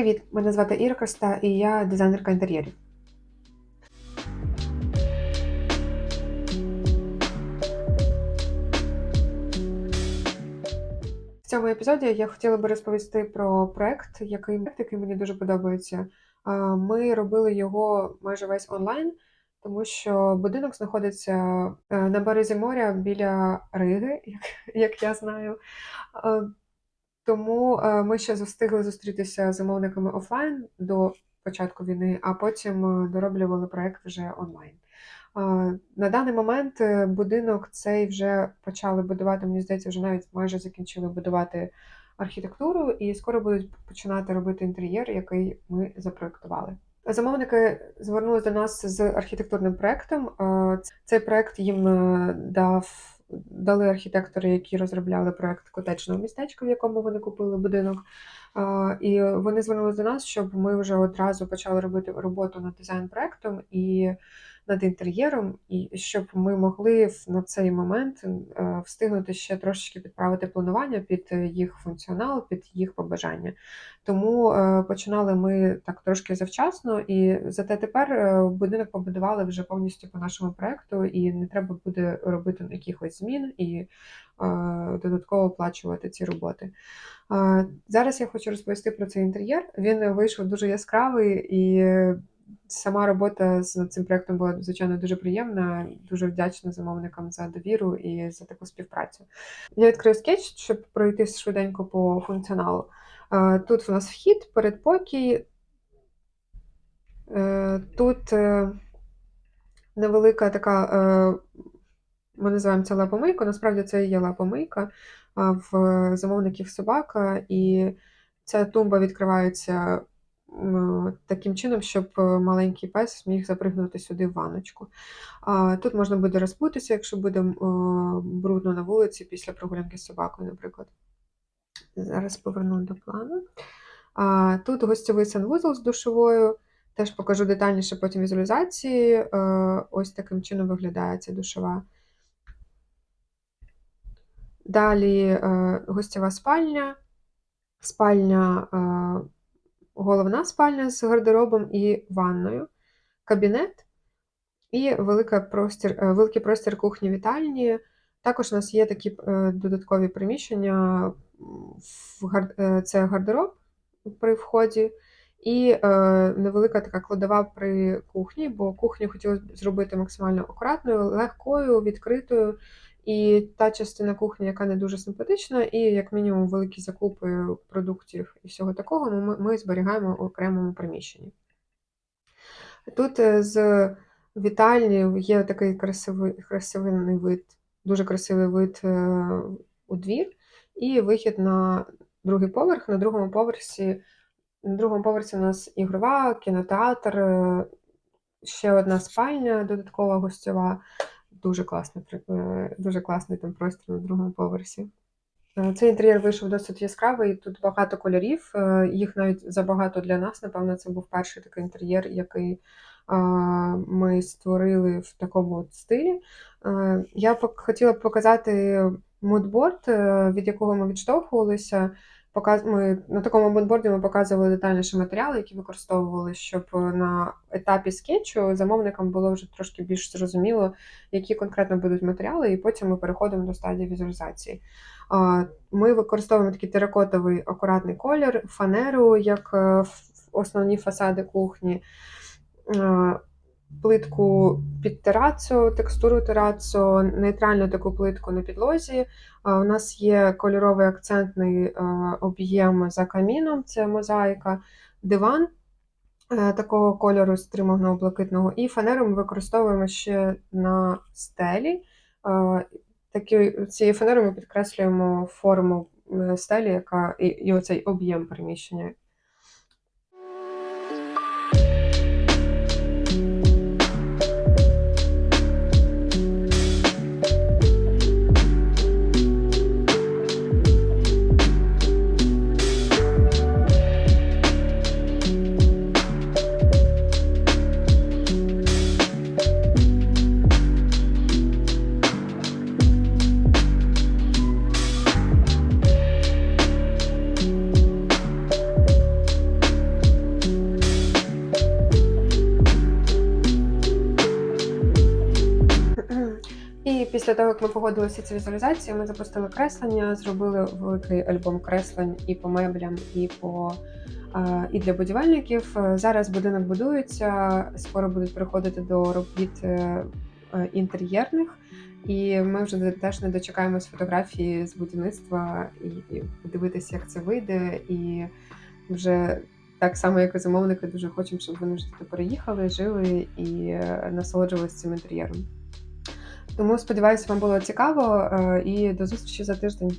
Привіт! Мене звати Іра Коста і я дизайнерка інтер'єрів. В цьому епізоді я хотіла би розповісти про проект, який, який мені дуже подобається. Ми робили його майже весь онлайн, тому що будинок знаходиться е, на березі моря біля Риги, як, як я знаю. Тому е, ми ще встигли зустрітися з замовниками офлайн до початку війни, а потім е, дороблювали проект вже онлайн. На даний момент е, будинок цей вже почали будувати, мені здається, вже навіть майже закінчили будувати архітектуру, і скоро будуть починати робити інтер'єр, який ми запроектували. Замовники звернулися до нас з архітектурним проектом. Е, Цей проект їм е, дав дали архітектори, які розробляли проект котечного містечка, в якому вони купили будинок. І вони звернулися до нас, щоб ми вже одразу почали робити роботу над дизайн-проектом і над інтер'єром, і щоб ми могли на цей момент е, встигнути ще трошечки підправити планування під е, їх функціонал, під їх побажання. Тому е, починали ми так трошки завчасно, і зате тепер будинок побудували вже повністю по нашому проекту, і не треба буде робити якихось змін і додатково оплачувати ці роботи. Зараз я хочу розповісти про цей інтер'єр. Він вийшов дуже яскравий і. Сама робота з цим проектом була звичайно дуже приємна. Дуже вдячна замовникам за довіру і за таку співпрацю. Я відкрию скетч, щоб пройти швиденько по функціоналу. Е, Тут у нас вхід, передпокій. Е, Тут е, невелика така, ми називаємо це лапомийка, насправді це є лапомийка в замовників собака, і ця тумба відкривається таким чином, щоб е, маленький пес зміг запригнути сюди в ванночку. А, Тут можна буде розбутися, якщо буде е, брудно на вулиці після прогулянки з собакою, наприклад. Зараз поверну до плану. Тут гостьовий санвузол з душовою. Теж покажу детальніше потім візуалізації. Е, Ось таким чином виглядає ця душова. Далі гостєва спальня, спальня, головна спальня з гардеробом і ванною, кабінет і простір, е, великий простір кухні-вітальні. Також у нас є такі е, додаткові приміщення. Е, Це гардероб при вході. І е, невелика така кладова при кухні, бо кухню хотілося б зробити максимально акуратною, легкою, відкритою. І та частина кухні, яка не дуже симпатична, і як мінімум великі закупи продуктів і всього такого, ми, ми зберігаємо в окремому приміщенні. Тут е, з вітальні є такий красивий, красивий вид, дуже красивий вид е, у двір, і вихід на другий поверх. На другому поверсі, на другому поверсі у нас ігрова, кінотеатр, е, ще одна спальня додаткова гостьова. Дуже класний, е, дуже класний там простір на другому поверсі. Е, Цей інтер'єр вийшов досить яскравий, тут багато кольорів, е, їх навіть забагато для нас. Напевно, це був перший такий інтер'єр, який ми створили в такому от стилі. Я хотіла б показати мудборд, від якого ми відштовхувалися. Показ... Ми на такому мудборді ми показували детальніше матеріали, які використовували, щоб на етапі скетчу замовникам було вже трошки більш зрозуміло, які конкретно будуть матеріали, і потім ми переходимо до стадії візуалізації. Ми використовуємо такий теракотовий акуратний колір, фанеру як е, основні фасади кухні, плитку під терацо, текстуру терацо, нейтральну таку плитку на підлозі. У нас є кольоровий акцентний об'єм за каміном, це мозаїка, диван е, такого кольору стриманого блакитного, і фанеру ми використовуємо ще на стелі. Такі, цією фанерою ми підкреслюємо форму е, стелі, яка і, і оцей об'єм приміщення. Після того, як ми погодилися ці візуалізації, ми запустили креслення, зробили великий альбом креслень і по меблям, і по е, і для будівельників. Зараз будинок будується, скоро будуть приходити до робіт е, е, інтер'єрних. І ми вже теж не дочекаємось фотографії з будівництва і, і подивитися, як це вийде. І вже так само, як і замовники, дуже хочемо, щоб вони вже туди переїхали, жили і насолоджувалися цим інтер'єром. Тому сподіваюся, вам було цікаво е, і до зустрічі за тиждень.